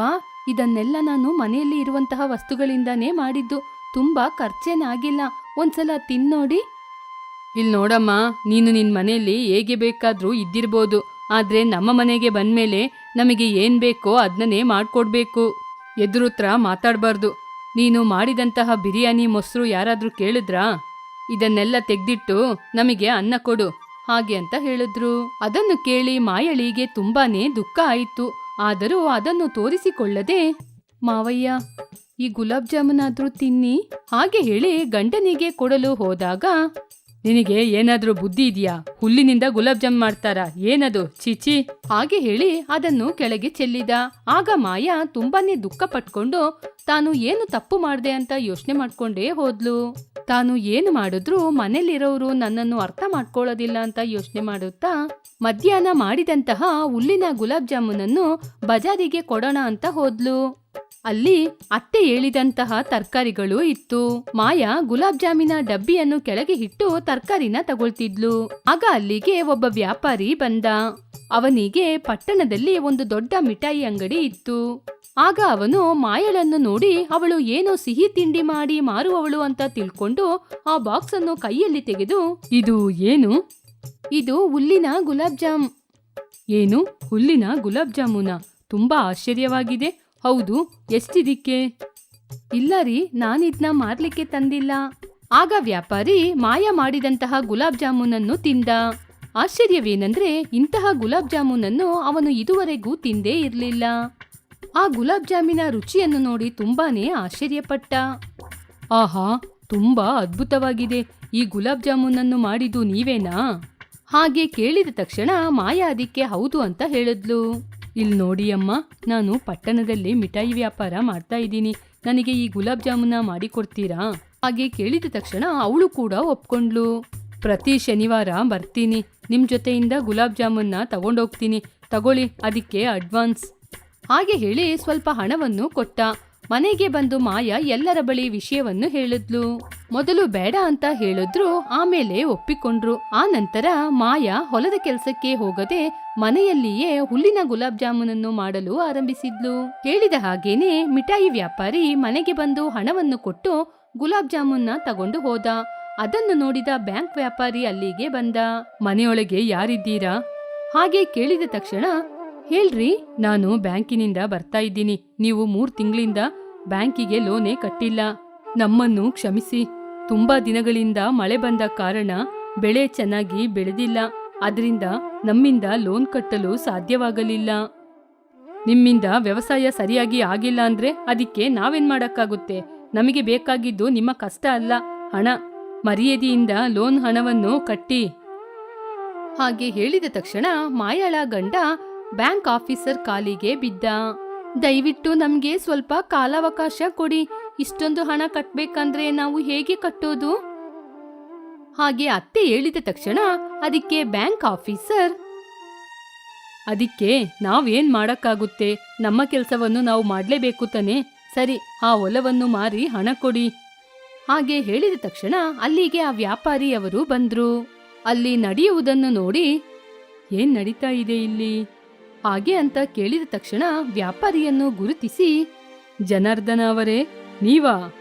ಇದನ್ನೆಲ್ಲ ನಾನು ಮನೆಯಲ್ಲಿ ಇರುವಂತಹ ವಸ್ತುಗಳಿಂದಾನೇ ಮಾಡಿದ್ದು. ತುಂಬಾ ಖರ್ಚೇನಾಗಿಲ್ಲ ಒಂದ್ಸಲ ತಿನ್ನೋಡಿ. ಇಲ್ ನೋಡಮ್ಮ, ನೀನು ನಿನ್ನ ಮನೆಯಲ್ಲಿ ಹೇಗೆ ಬೇಕಾದರೂ ಇದ್ದಿರ್ಬೋದು. ಆದ್ರೆ ನಮ್ಮ ಮನೆಗೆ ಬಂದ್ಮೇಲೆ ನಮಗೆ ಏನ್ ಬೇಕೋ ಅದನ್ನೇ ಮಾಡ್ಕೊಡ್ಬೇಕು. ಎದುರುತ್ರ ಮಾತಾಡಬಾರ್ದು. ನೀನು ಮಾಡಿದಂತಹ ಬಿರಿಯಾನಿ ಮೊಸರು ಯಾರಾದ್ರೂ ಕೇಳಿದ್ರಾ? ಇದನ್ನೆಲ್ಲ ತೆಗ್ದಿಟ್ಟು ನಮಗೆ ಅನ್ನ ಕೊಡು, ಹಾಗೆ ಅಂತ ಹೇಳಿದ್ರು. ಅದನ್ನು ಕೇಳಿ ಮಾಯಳಿಗೆ ತುಂಬಾನೇ ದುಃಖ ಆಯಿತು. ಆದರೂ ಅದನ್ನು ತೋರಿಸಿಕೊಳ್ಳದೆ, ಮಾವಯ್ಯ, ಈ ಗುಲಾಬ್ ಜಾಮೂನ್ ಆದ್ರೂ ತಿನ್ನಿ? ಹಾಗೆ ಹೇಳಿ ಗಂಡನಿಗೆ ಕೊಡಲು ಹೋದಾಗ ನಿನಗೆ ಏನಾದ್ರೂ ಬುದ್ಧಿ ಇದೆಯಾ? ಹುಲ್ಲಿನಿಂದ ಗುಲಾಬ್ ಜಾಮ್ ಮಾಡ್ತಾರಾ? ಏನದು? ಚೀಚಿ ಹಾಗೆ ಹೇಳಿ ಅದನ್ನು ಕೆಳಗೆ ಚೆಲ್ಲಿದ. ಆಗ ಮಾಯಾ ತುಂಬಾನೇ ದುಃಖ ಪಟ್ಕೊಂಡು, ತಾನು ಏನು ತಪ್ಪು ಮಾಡ್ದೆ ಅಂತ ಯೋಚನೆ ಮಾಡ್ಕೊಂಡೇ ಹೋದ್ಲು. ತಾನು ಏನು ಮಾಡಿದ್ರು ಮನೇಲಿರೋರು ನನ್ನನ್ನು ಅರ್ಥ ಮಾಡ್ಕೊಳ್ಳೋದಿಲ್ಲ ಅಂತ ಯೋಚನೆ ಮಾಡುತ್ತಾ, ಮಧ್ಯಾಹ್ನ ಮಾಡಿದಂತಹ ಹುಲ್ಲಿನ ಗುಲಾಬ್ ಜಾಮೂನನ್ನು ಬಜಾರಿಗೆ ಕೊಡೋಣ ಅಂತ ಹೋದ್ಲು. ಅಲ್ಲಿ ಅತ್ತೆ ಹೇಳಿದಂತಹ ತರಕಾರಿಗಳು ಇತ್ತು. ಮಾಯಾ ಗುಲಾಬ್ ಜಾಮಿನ ಡಬ್ಬಿಯನ್ನು ಕೆಳಗೆ ಇಟ್ಟು ತರಕಾರಿನ ತಗೊಳ್ತಿದ್ಲು. ಆಗ ಅಲ್ಲಿಗೆ ಒಬ್ಬ ವ್ಯಾಪಾರಿ ಬಂದ. ಅವನಿಗೆ ಪಟ್ಟಣದಲ್ಲಿ ಒಂದು ದೊಡ್ಡ ಮಿಠಾಯಿ ಅಂಗಡಿ ಇತ್ತು. ಆಗ ಅವನು ಮಾಯಳನ್ನು ನೋಡಿ, ಅವಳು ಏನೋ ಸಿಹಿ ತಿಂಡಿ ಮಾಡಿ ಮಾರುವವಳು ಅಂತ ತಿಳ್ಕೊಂಡು ಆ ಬಾಕ್ಸ್ ಅನ್ನು ಕೈಯಲ್ಲಿ ತೆಗೆದು, ಇದು ಏನು? ಇದು ಹುಲ್ಲಿನ ಗುಲಾಬ್ ಜಾಮ್. ಏನು? ಹುಲ್ಲಿನ ಗುಲಾಬ್ ಜಾಮೂನ? ತುಂಬಾ ಆಶ್ಚರ್ಯವಾಗಿದೆ. ಹೌದು, ಎಷ್ಟಿದಿಕ್ಕೆ? ಇಲ್ಲ ರೀ ನಾನಿದ್ನ ಮಾರ್ಲಿಕ್ಕೆ ತಂದಿಲ್ಲ. ಆಗ ವ್ಯಾಪಾರಿ ಮಾಯ ಮಾಡಿದಂತಹ ಗುಲಾಬ್ ಜಾಮೂನನ್ನು ತಿಂದ. ಆಶ್ಚರ್ಯವೇನೆಂದರೆ, ಇಂತಹ ಗುಲಾಬ್ ಜಾಮೂನನ್ನು ಅವನು ಇದುವರೆಗೂ ತಿಂದೇ ಇರಲಿಲ್ಲ. ಆ ಗುಲಾಬ್ ಜಾಮಿನ ರುಚಿಯನ್ನು ನೋಡಿ ತುಂಬಾನೇ ಆಶ್ಚರ್ಯಪಟ್ಟ. ಆಹಾ, ತುಂಬಾ ಅದ್ಭುತವಾಗಿದೆ. ಈ ಗುಲಾಬ್ ಜಾಮೂನನ್ನು ಮಾಡಿದ್ದು ನೀವೇನಾ? ಹಾಗೆ ಕೇಳಿದ ತಕ್ಷಣ ಮಾಯಾ ಅದಕ್ಕೆ ಹೌದು ಅಂತ ಹೇಳಿದ್ಲು. ಇಲ್ಲಿ ನೋಡಿ ಅಮ್ಮ, ನಾನು ಪಟ್ಟಣದಲ್ಲಿ ಮಿಠಾಯಿ ವ್ಯಾಪಾರ ಮಾಡ್ತಾ ಇದ್ದೀನಿ. ನನಗೆ ಈ ಗುಲಾಬ್ ಜಾಮೂನ ಮಾಡಿಕೊಡ್ತೀರಾ ಹಾಗೆ ಕೇಳಿದ ತಕ್ಷಣ ಅವಳು ಕೂಡ ಒಪ್ಕೊಂಡ್ಲು ಪ್ರತಿ ಶನಿವಾರ ಬರ್ತೀನಿ. ನಿಮ್ ಜೊತೆಯಿಂದ ಗುಲಾಬ್ ಜಾಮೂನ್ನ ತಗೊಂಡೋಗ್ತೀನಿ. ತಗೊಳ್ಳಿ, ಅದಕ್ಕೆ ಅಡ್ವಾನ್ಸ್. ಹಾಗೆ ಹೇಳಿ ಸ್ವಲ್ಪ ಹಣವನ್ನು ಕೊಟ್ಟ. ಮನೆಗೆ ಬಂದು ಮಾಯಾ ಎಲ್ಲರ ಬಳಿ ವಿಷಯವನ್ನು ಹೇಳಿದ್ಲು. ಮೊದಲು ಬೇಡ ಅಂತ ಹೇಳಿದ್ರು, ಆಮೇಲೆ ಒಪ್ಪಿಕೊಂಡ್ರು. ಆ ನಂತರ ಮಾಯಾ ಹೊಲದ ಕೆಲಸಕ್ಕೆ ಹೋಗದೆ ಮನೆಯಲ್ಲಿಯೇ ಹುಲ್ಲಿನ ಗುಲಾಬ್ ಜಾಮೂನನ್ನು ಮಾಡಲು ಆರಂಭಿಸಿದ್ಲು. ಹೇಳಿದ ಹಾಗೇನೆ ಮಿಠಾಯಿ ವ್ಯಾಪಾರಿ ಮನೆಗೆ ಬಂದು ಹಣವನ್ನು ಕೊಟ್ಟು ಗುಲಾಬ್ ಜಾಮೂನ್ನ ತಗೊಂಡು ಹೋದ. ಅದನ್ನು ನೋಡಿದ ಬ್ಯಾಂಕ್ ವ್ಯಾಪಾರಿ ಅಲ್ಲಿಗೆ ಬಂದ. ಮನೆಯೊಳಗೆ ಯಾರಿದ್ದೀರಾ? ಹಾಗೆ ಕೇಳಿದ ತಕ್ಷಣ, ಹೇಳ್ರಿ, ನಾನು ಬ್ಯಾಂಕಿನಿಂದ ಬರ್ತಾ ಇದ್ದೀನಿ. ನೀವು ಮೂರ್ ತಿಂಗಳಿಂದ ಬ್ಯಾಂಕಿಗೆ ಲೋನೇ ಕಟ್ಟಿಲ್ಲ. ನಮ್ಮನ್ನು ಕ್ಷಮಿಸಿ. ತುಂಬಾ ದಿನಗಳಿಂದ ಮಳೆ ಬಂದ ಕಾರಣ ಬೆಳೆ ಚೆನ್ನಾಗಿ ಬೆಳೆದಿಲ್ಲ. ಅದರಿಂದ ನಮ್ಮಿಂದ ಲೋನ್ ಕಟ್ಟಲು ಸಾಧ್ಯವಾಗಲಿಲ್ಲ. ನಿಮ್ಮಿಂದ ವ್ಯವಸಾಯ ಸರಿಯಾಗಿ ಆಗಿಲ್ಲ ಅಂದ್ರೆ ಅದಕ್ಕೆ ನಾವೇನ್ ಮಾಡಕ್ಕಾಗುತ್ತೆ? ನಮಗೆ ಬೇಕಾಗಿದ್ದು ನಿಮ್ಮ ಕಷ್ಟ ಅಲ್ಲ. ಹಣ, ಮರ್ಯಾದೆಯಿಂದ ಲೋನ್ ಹಣವನ್ನು ಕಟ್ಟಿ. ಹಾಗೆ ಹೇಳಿದ ತಕ್ಷಣ ಮಾಯಾಳ ಗಂಡ ಬ್ಯಾಂಕ್ ಆಫೀಸರ್ ಕಾಲಿಗೆ ಬಿದ್ದ. ದಯವಿಟ್ಟು ನಮ್ಗೆ ಸ್ವಲ್ಪ ಕಾಲಾವಕಾಶ ಕೊಡಿ. ಇಷ್ಟೊಂದು ಹಣ ಕಟ್ಬೇಕಂದ್ರೆ ನಾವು ಹೇಗೆ ಕಟ್ಟೋದು? ಹಾಗೆ ಅತ್ತೆ ಹೇಳಿದ ತಕ್ಷಣ ಅದಕ್ಕೆ ಬ್ಯಾಂಕ್ ಆಫೀಸರ್, ಅದಕ್ಕೆ ನಾವೇನ್ ಮಾಡಕ್ಕಾಗುತ್ತೆ? ನಮ್ಮ ಕೆಲಸವನ್ನು ನಾವು ಮಾಡಲೇಬೇಕು ತಾನೆ? ಸರಿ, ಆ ಹೊಲವನ್ನು ಮಾರಿ ಹಣ ಕೊಡಿ. ಹಾಗೆ ಹೇಳಿದ ತಕ್ಷಣ ಅಲ್ಲಿಗೆ ಆ ವ್ಯಾಪಾರಿ ಅವರು ಬಂದ್ರು. ಅಲ್ಲಿ ನಡೆಯುವುದನ್ನು ನೋಡಿ, ಏನ್ ನಡೀತಾ ಇದೆ ಇಲ್ಲಿ? ಹಾಗೆ ಅಂತ ಕೇಳಿದ ತಕ್ಷಣ ವ್ಯಾಪಾರಿಯನ್ನು ಗುರುತಿಸಿ, ಜನಾರ್ದನ ಅವರೇ, ನೀವಾ?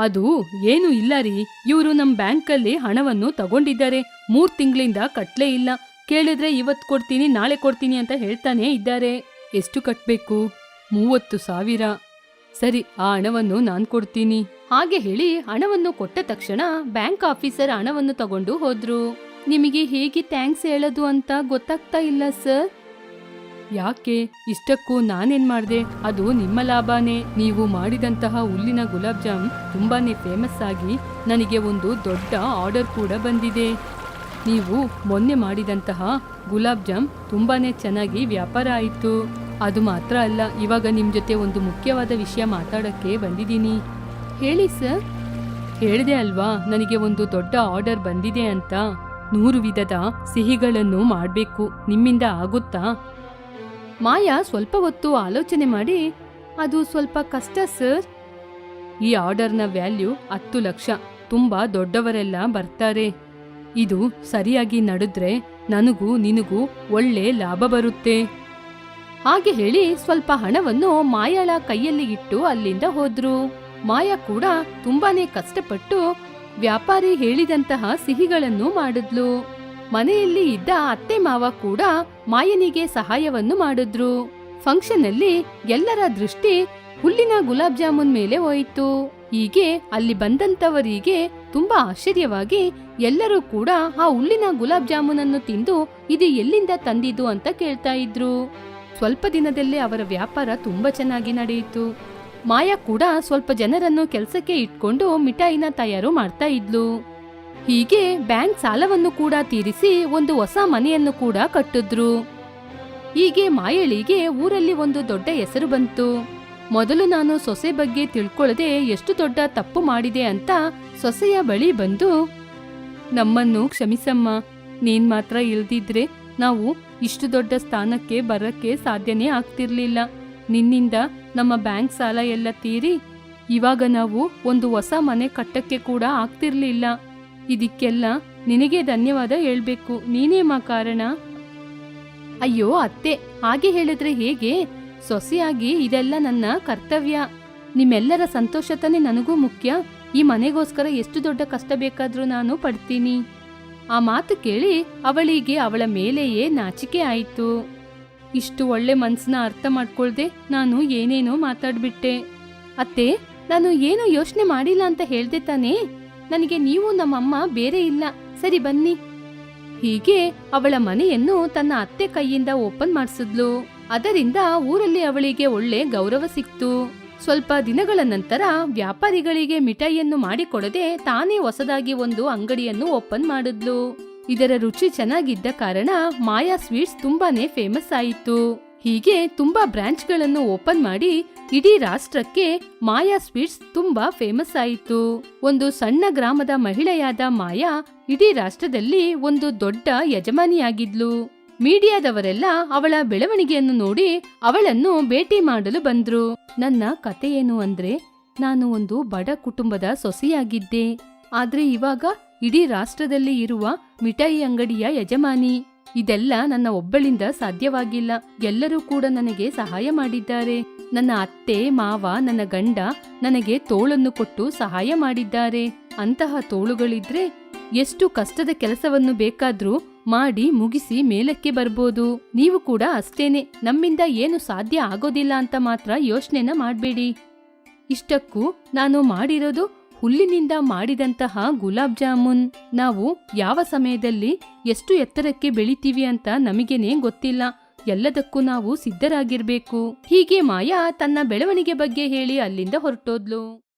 ಅದು ಏನು ಇಲ್ಲ ರೀ. ಇವರು ನಮ್ಮ ಬ್ಯಾಂಕಲ್ಲಿ ಹಣವನ್ನು ತಗೊಂಡಿದ್ದಾರೆ. ಮೂರ್ ತಿಂಗಳಿಂದ ಕಟ್ಲೇ ಇಲ್ಲ. ಕೇಳಿದ್ರೆ ಇವತ್ತು ಕೊಡ್ತೀನಿ, ನಾಳೆ ಕೊಡ್ತೀನಿ ಅಂತ ಹೇಳ್ತಾನೆ ಇದ್ದಾರೆ. ಎಷ್ಟು ಕಟ್ಬೇಕು? ಮೂವತ್ತು ಸಾವಿರ. ಸರಿ, ಆ ಹಣವನ್ನು ನಾನ್ ಕೊಡ್ತೀನಿ. ಹಾಗೆ ಹೇಳಿ ಹಣವನ್ನು ಕೊಟ್ಟ ತಕ್ಷಣ ಬ್ಯಾಂಕ್ ಆಫೀಸರ್ ಹಣವನ್ನು ತಗೊಂಡು ಹೋದ್ರು. ನಿಮಗೆ ಹೇಗೆ ಥ್ಯಾಂಕ್ಸ್ ಹೇಳೋದು ಅಂತ ಗೊತ್ತಾಗ್ತಾ ಇಲ್ಲ ಸರ್. ಯಾಕೆ? ಇಷ್ಟಕ್ಕೂ ನಾನೇನ್ ಮಾಡಿದೆ? ಅದು ನಿಮ್ಮ ಲಾಭನೇ. ನೀವು ಮಾಡಿದಂತಹ ಹುಲ್ಲಿನ ಗುಲಾಬ್ ಜಾಮ್ ತುಂಬಾನೇ ಫೇಮಸ್ ಆಗಿ ನನಗೆ ಒಂದು ದೊಡ್ಡ ಆರ್ಡರ್ ಕೂಡ ಬಂದಿದೆ. ನೀವು ಮೊನ್ನೆ ಮಾಡಿದಂತಹ ಗುಲಾಬ್ ಜಾಮ್ ತುಂಬಾನೇ ಚೆನ್ನಾಗಿ ವ್ಯಾಪಾರ ಆಯಿತು. ಅದು ಮಾತ್ರ ಅಲ್ಲ, ಇವಾಗ ನಿಮ್ಮ ಜೊತೆ ಒಂದು ಮುಖ್ಯವಾದ ವಿಷಯ ಮಾತಾಡಕ್ಕೆ ಬಂದಿದ್ದೀನಿ. ಹೇಳಿ ಸರ್. ಹೇಳಿದೆ ಅಲ್ವಾ, ನನಗೆ ಒಂದು ದೊಡ್ಡ ಆರ್ಡರ್ ಬಂದಿದೆ ಅಂತ. ನೂರು ವಿಧದ ಸಿಹಿಗಳನ್ನು ಮಾಡಬೇಕು. ನಿಮ್ಮಿಂದ ಆಗುತ್ತಾ? ಮಾಯಾ ಸ್ವಲ್ಪ ಹೊತ್ತು ಆಲೋಚನೆ ಮಾಡಿ, ಅದು ಸ್ವಲ್ಪ ಕಷ್ಟ, ಸರ್. ಈ ಆರ್ಡರ್ನ ವ್ಯಾಲ್ಯೂ ಹತ್ತು ಲಕ್ಷ. ತುಂಬಾ ದೊಡ್ಡವರೆಲ್ಲ ಬರ್ತಾರೆ. ಇದು ಸರಿಯಾಗಿ ನಡೆದ್ರೆ ನನಗೂ ನಿನಗೂ ಒಳ್ಳೆ ಲಾಭ ಬರುತ್ತೆ. ಹಾಗೆ ಹೇಳಿ ಸ್ವಲ್ಪ ಹಣವನ್ನು ಮಾಯಾಳ ಕೈಯಲ್ಲಿ ಇಟ್ಟು ಅಲ್ಲಿಂದ ಹೋದ್ರು. ಮಾಯಾ ಕೂಡ ತುಂಬಾನೇ ಕಷ್ಟಪಟ್ಟು ವ್ಯಾಪಾರಿ ಹೇಳಿದಂತಹ ಸಿಹಿಗಳನ್ನು ಮಾಡಿದ್ಲು. ಮನೆಯಲ್ಲಿ ಇದ್ದ ಅತ್ತೆ ಮಾವ ಕೂಡ ಮಾಯನಿಗೆ ಸಹಾಯವನ್ನು ಮಾಡಿದ್ರು. ಫಂಕ್ಷನ್ ಅಲ್ಲಿ ಎಲ್ಲರ ದೃಷ್ಟಿ ಹುಲ್ಲಿನ ಗುಲಾಬ್ ಜಾಮೂನ್ ಮೇಲೆ ಹೋಯಿತು. ಹೀಗೆ ಅಲ್ಲಿ ಬಂದಂತವರಿಗೆ ತುಂಬಾ ಆಶ್ಚರ್ಯವಾಗಿ ಎಲ್ಲರೂ ಕೂಡ ಆ ಹುಲ್ಲಿನ ಗುಲಾಬ್ ಜಾಮೂನನ್ನು ತಿಂದು ಇದು ಎಲ್ಲಿಂದ ತಂದಿದ್ದು ಅಂತ ಕೇಳ್ತಾ ಇದ್ರು. ಸ್ವಲ್ಪ ದಿನದಲ್ಲೇ ಅವರ ವ್ಯಾಪಾರ ತುಂಬಾ ಚೆನ್ನಾಗಿ ನಡೆಯಿತು. ಮಾಯಾ ಕೂಡ ಸ್ವಲ್ಪ ಜನರನ್ನು ಕೆಲಸಕ್ಕೆ ಇಟ್ಕೊಂಡು ಮಿಠಾಯಿನ ತಯಾರು ಮಾಡ್ತಾ ಇದ್ಲು. ಹೀಗೆ ಬ್ಯಾಂಕ್ ಸಾಲವನ್ನು ಕೂಡ ತೀರಿಸಿ ಒಂದು ಹೊಸ ಮನೆಯನ್ನು ಕೂಡ ಕಟ್ಟಿದ್ರು. ಹೀಗೆ ಮಾಯಳಿಗೆ ಊರಲ್ಲಿ ಒಂದು ದೊಡ್ಡ ಹೆಸರು ಬಂತು. ಮೊದಲು ನಾನು ಸೊಸೆ ಬಗ್ಗೆ ತಿಳ್ಕೊಳ್ಳದೆ ಎಷ್ಟು ದೊಡ್ಡ ತಪ್ಪು ಮಾಡಿದೆ ಅಂತ ಸೊಸೆಯ ಬಳಿ ಬಂದು, ನಮ್ಮನ್ನು ಕ್ಷಮಿಸಮ್ಮ, ನೀನ್ ಮಾತ್ರ ಇಲ್ದಿದ್ರೆ ನಾವು ಇಷ್ಟು ದೊಡ್ಡ ಸ್ಥಾನಕ್ಕೆ ಬರಕ್ಕೆ ಸಾಧ್ಯನೇ ಆಗ್ತಿರ್ಲಿಲ್ಲ. ನಿನ್ನಿಂದ ನಮ್ಮ ಬ್ಯಾಂಕ್ ಸಾಲ ಎಲ್ಲ ತೀರಿ, ಇವಾಗ ನಾವು ಒಂದು ಹೊಸ ಮನೆ ಕಟ್ಟಕ್ಕೆ ಕೂಡ ಆಗ್ತಿರ್ಲಿಲ್ಲ. ಇದಕ್ಕೆಲ್ಲ ನಿನಗೆ ಧನ್ಯವಾದ ಹೇಳ್ಬೇಕು. ನೀನೇ ಮಾ ಕಾರಣ. ಅಯ್ಯೋ, ಅತ್ತೆ, ಹಾಗೆ ಹೇಳಿದ್ರೆ ಹೇಗೆ? ಸೊಸೆಯಾಗಿ ಇದೆಲ್ಲ ನನ್ನ ಕರ್ತವ್ಯ. ನಿಮ್ಮೆಲ್ಲರ ಸಂತೋಷ ತಾನೇ ನನಗೂ ಮುಖ್ಯ. ಈ ಮನೆಗೋಸ್ಕರ ಎಷ್ಟು ದೊಡ್ಡ ಕಷ್ಟ ಬೇಕಾದರೂ ನಾನು ಪಡ್ತೀನಿ. ಆ ಮಾತು ಕೇಳಿ ಅವಳಿಗೆ ಅವಳ ಮೇಲೆಯೇ ನಾಚಿಕೆ ಆಯಿತು. ಇಷ್ಟು ಒಳ್ಳೆ ಮನಸ್ಸನ್ನ ಅರ್ಥ ಮಾಡ್ಕೊಳ್ದೆ ನಾನು ಏನೇನೋ ಮಾತಾಡ್ಬಿಟ್ಟೆ. ಅತ್ತೆ, ನಾನು ಏನು ಯೋಚನೆ ಮಾಡಿಲ್ಲ ಅಂತ ಹೇಳ್ದೆ ತಾನೇ? ನನಗೆ ನೀವು ನಮ್ಮಮ್ಮ ಬೇರೆ ಇಲ್ಲ. ಸರಿ ಬನ್ನಿ. ಹೀಗೆ ಅವಳ ಮನೆಯನ್ನು ತನ್ನ ಅತ್ತೆ ಕೈಯಿಂದ ಓಪನ್ ಮಾಡಿಸಿದ್ಲು. ಅದರಿಂದ ಊರಲ್ಲಿ ಅವಳಿಗೆ ಒಳ್ಳೆ ಗೌರವ ಸಿಕ್ತು. ಸ್ವಲ್ಪ ದಿನಗಳ ನಂತರ ವ್ಯಾಪಾರಿಗಳಿಗೆ ಮಿಠಾಯಿಯನ್ನು ಮಾಡಿಕೊಡದೆ ತಾನೇ ಹೊಸದಾಗಿ ಒಂದು ಅಂಗಡಿಯನ್ನು ಓಪನ್ ಮಾಡಿದ್ಲು. ಇದರ ರುಚಿ ಚೆನ್ನಾಗಿದ್ದ ಕಾರಣ ಮಾಯಾ ಸ್ವೀಟ್ಸ್ ತುಂಬಾನೇ ಫೇಮಸ್ ಆಯಿತು. ಹೀಗೆ ತುಂಬಾ ಬ್ರಾಂಚ್ಗಳನ್ನು ಓಪನ್ ಮಾಡಿ ಇಡೀ ರಾಷ್ಟ್ರಕ್ಕೆ ಮಾಯಾ ಸ್ವೀಟ್ಸ್ ತುಂಬಾ ಫೇಮಸ್ ಆಯಿತು. ಒಂದು ಸಣ್ಣ ಗ್ರಾಮದ ಮಹಿಳೆಯಾದ ಮಾಯಾ ಇಡೀ ರಾಷ್ಟ್ರದಲ್ಲಿ ಒಂದು ದೊಡ್ಡ ಯಜಮಾನಿಯಾಗಿದ್ಲು. ಮೀಡಿಯಾದವರೆಲ್ಲ ಅವಳ ಬೆಳವಣಿಗೆಯನ್ನು ನೋಡಿ ಅವಳನ್ನು ಭೇಟಿ ಮಾಡಲು ಬಂದ್ರು. ನನ್ನ ಕತೆ ಏನು ಅಂದ್ರೆ, ನಾನು ಒಂದು ಬಡ ಕುಟುಂಬದ ಸೊಸೆಯಾಗಿದ್ದೆ. ಆದ್ರೆ ಇವಾಗ ಇಡೀ ರಾಷ್ಟ್ರದಲ್ಲಿ ಇರುವ ಮಿಠಾಯಿ ಅಂಗಡಿಯ ಯಜಮಾನಿ. ಇದೆಲ್ಲ ನನ್ನ ಒಬ್ಬಳಿಂದ ಸಾಧ್ಯವಾಗಿಲ್ಲ. ಎಲ್ಲರೂ ಕೂಡ ನನಗೆ ಸಹಾಯ ಮಾಡಿದ್ದಾರೆ. ನನ್ನ ಅತ್ತೆ, ಮಾವ, ನನ್ನ ಗಂಡ ನನಗೆ ತೋಳನ್ನು ಕೊಟ್ಟು ಸಹಾಯ ಮಾಡಿದ್ದಾರೆ. ಅಂತಹ ತೋಳುಗಳಿದ್ರೆ ಎಷ್ಟು ಕಷ್ಟದ ಕೆಲಸವನ್ನು ಬೇಕಾದ್ರೂ ಮಾಡಿ ಮುಗಿಸಿ ಮೇಲಕ್ಕೆ ಬರ್ಬೋದು. ನೀವು ಕೂಡ ಅಷ್ಟೇನೆ. ನಮ್ಮಿಂದ ಏನು ಸಾಧ್ಯ ಆಗೋದಿಲ್ಲ ಅಂತ ಮಾತ್ರ ಯೋಚನೆನ ಮಾಡಬೇಡಿ. ಇಷ್ಟಕ್ಕೂ ನಾನು ಮಾಡಿರೋದು ಹುಲ್ಲಿನಿಂದ ಮಾಡಿದಂತಹ ಗುಲಾಬ್ ಜಾಮೂನ್ ನಾವು ಯಾವ ಸಮಯದಲ್ಲಿ ಎಷ್ಟು ಎತ್ತರಕ್ಕೆ ಬೆಳಿತೀವಿ ಅಂತ ನಮಗೇನೆ ಗೊತ್ತಿಲ್ಲ. ಎಲ್ಲದಕ್ಕೂ ನಾವು ಸಿದ್ಧರಾಗಿರ್ಬೇಕು. ಹೀಗೆ ಮಾಯಾ ತನ್ನ ಬೆಳವಣಿಗೆ ಬಗ್ಗೆ ಹೇಳಿ ಅಲ್ಲಿಂದ ಹೊರಟೋದ್ಲು.